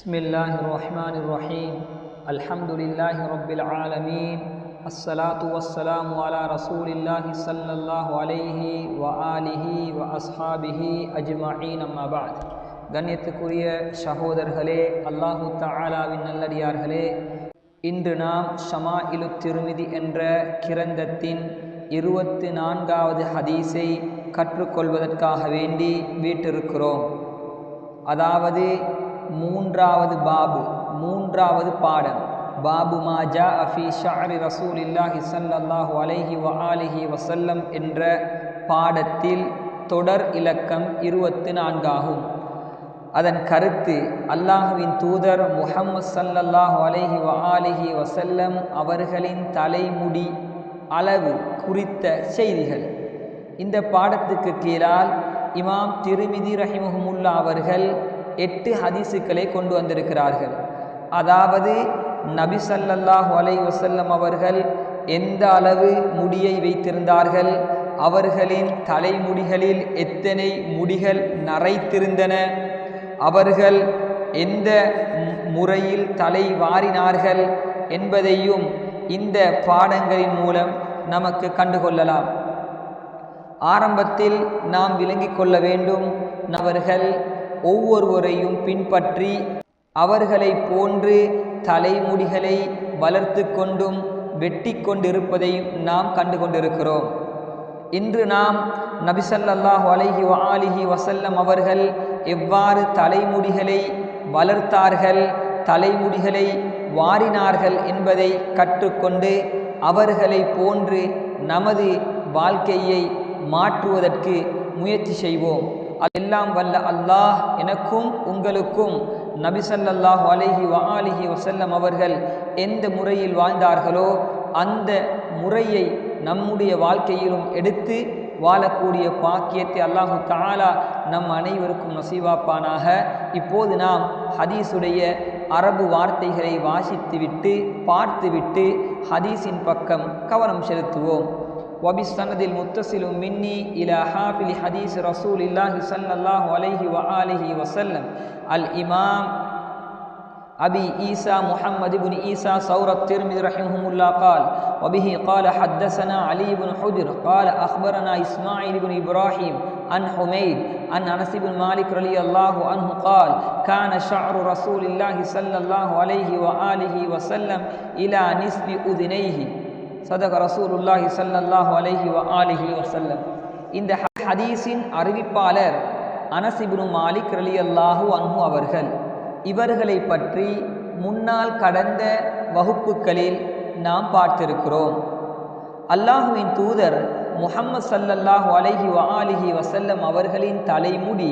بسم الله الرحمن الرحيم الحمد لله رب العالمين الصلاة والسلام على رسول الله صلى الله عليه وآله وأصحابه أجمعين أما بعد கண்ணியத்துக்குரிய சகோதரர்களே அல்லாஹு தஆலாவின் நல்லடியார்களே இன்று நாம் ஷமா இலு திருமிதி என்ற கிரந்தத்தின் இருபத்தி நான்காவது ஹதீஸை கற்றுக்கொள்வதற்காக வேண்டி வீட்டிருக்கிறோம் அதாவது மூன்றாவது பாபு மூன்றாவது பாடம் பாபு மாஜா அஃபி ஷாரி ரசூலில்லாஹி ஸல்லல்லாஹு அலைஹி வ ஆலிஹி வசல்லம் என்ற பாடத்தில் தொடர் இலக்கம் இருபத்தி நான்காகும். அதன் கருத்து அல்லாஹுவின் தூதர் முஹம்மது சல்லல்லாஹு அலைஹி வ ஆலிஹி வசல்லம் அவர்களின் தலைமுடி அளவு குறித்த செய்திகள். இந்த பாடத்துக்கு கீழால் இமாம் திருமிதி ரஹிமஹமுல்லா அவர்கள் எட்டு ஹதீஸுக்களை கொண்டு வந்திருக்கிறார்கள். அதாவது நபி சல்லல்லாஹு அலை வசல்லம் அவர்கள் எந்த அளவு முடியை வைத்திருந்தார்கள் அவர்களின் தலைமுடிகளில் எத்தனை முடிகள் நரைத்திருந்தன அவர்கள் எந்த முறையில் தலை வாரினார்கள் என்பதையும் இந்த பாடங்களின் மூலம் நமக்கு கண்டுகொள்ளலாம். ஆரம்பத்தில் நாம் விளங்கிக் கொள்ள வேண்டும் அவர்கள் ஒவ்வொருவரையும் பின்பற்றி அவர்களை போன்று தலைமுடிகளை வளர்த்து கொண்டும் வெட்டி கொண்டிருப்பதையும் நாம் கண்டு கொண்டிருக்கிறோம் இன்று நாம் நபிசல்லாஹு அலஹி ஆலிஹி வசல்லம் அவர்கள் எவ்வாறு தலைமுடிகளை வளர்த்தார்கள் தலைமுடிகளை வாரினார்கள் என்பதை கற்றுக்கொண்டு அவர்களை போன்று நமது வாழ்க்கையை மாற்றுவதற்கு முயற்சி செய்வோம். அதெல்லாம் வல்ல அல்லாஹ் எனக்கும் உங்களுக்கும் நபிசல்லாஹு அலஹி வஆலிஹி வசல்லம் அவர்கள் எந்த முறையில் வாழ்ந்தார்களோ அந்த முறையை நம்முடைய வாழ்க்கையிலும் எடுத்து வாழக்கூடிய பாக்கியத்தை அல்லாஹு தாலா நம் அனைவருக்கும் நசீவாப்பானாக. இப்போது நாம் ஹதீஸுடைய அரபு வார்த்தைகளை வாசித்துவிட்டு பார்த்துவிட்டு ஹதீஸின் பக்கம் கவனம் செலுத்துவோம். وبالسند المتصل مني إلى حافل حديث رسول الله صلى الله عليه وآله وسلم الإمام أبي عيسى محمد بن عيسى ثور الترمذي رحمه الله قال وبه قال حدثنا علي بن حجر قال أخبرنا إسماعيل بن إبراهيم عن حميد عن أنس بن مالك رضي الله عنه قال كان شعر رسول الله صلى الله عليه وآله وسلم إلى نصف أذنيه சதக ரசூலுல்லாஹி சல்லல்லாஹு அலஹி வ ஆலிஹி வசல்லம் இந்த ஹதீஸின் அறிவிப்பாளர் அனசிபுனு மாலிக் ரலி அல்லாஹு அன்ஹு அவர்கள். இவர்களை பற்றி முன்னால் கடந்த வகுப்புகளில் நாம் பார்த்திருக்கிறோம். அல்லாஹுவின் தூதர் முஹம்மது சல்லல்லாஹு அலஹி வ ஆலிஹி வசல்லம் அவர்களின் தலைமுடி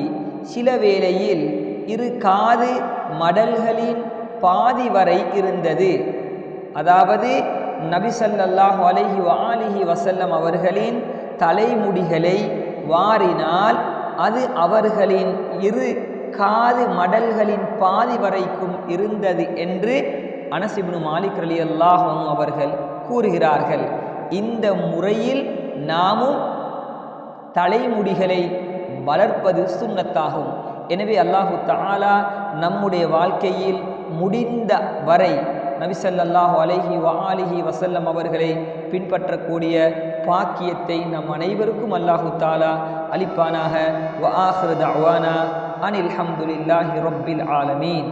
சில வேளையில் இரு காது மடல்களின் பாதி வரை இருந்தது. அதாவது நபிசல்லாஹு அலஹி வாலிஹி வசல்லம் அவர்களின் தலைமுடிகளை வாரினால் அது அவர்களின் இரு காது மடல்களின் பாதி வரைக்கும் இருந்தது என்று அனசிபுனு மாலிக் அலி அல்லாஹும் அவர்கள் கூறுகிறார்கள். இந்த முறையில் நாமும் தலைமுடிகளை வளர்ப்பது சுண்ணத்தாகும். எனவே அல்லாஹு தாலா நம்முடைய வாழ்க்கையில் முடிந்த வரை நபிசல்லாஹு அலைஹி வஆலிஹி வசல்லம் அவர்களை பின்பற்றக்கூடிய பாக்கியத்தை நம் அனைவருக்கும் அல்லாஹு தாலா அளிப்பானாக. வ ஆஹ்ரத் அவானா அனில் ஹம்துலில்லாஹி ரொப்பில் ஆலமீன்.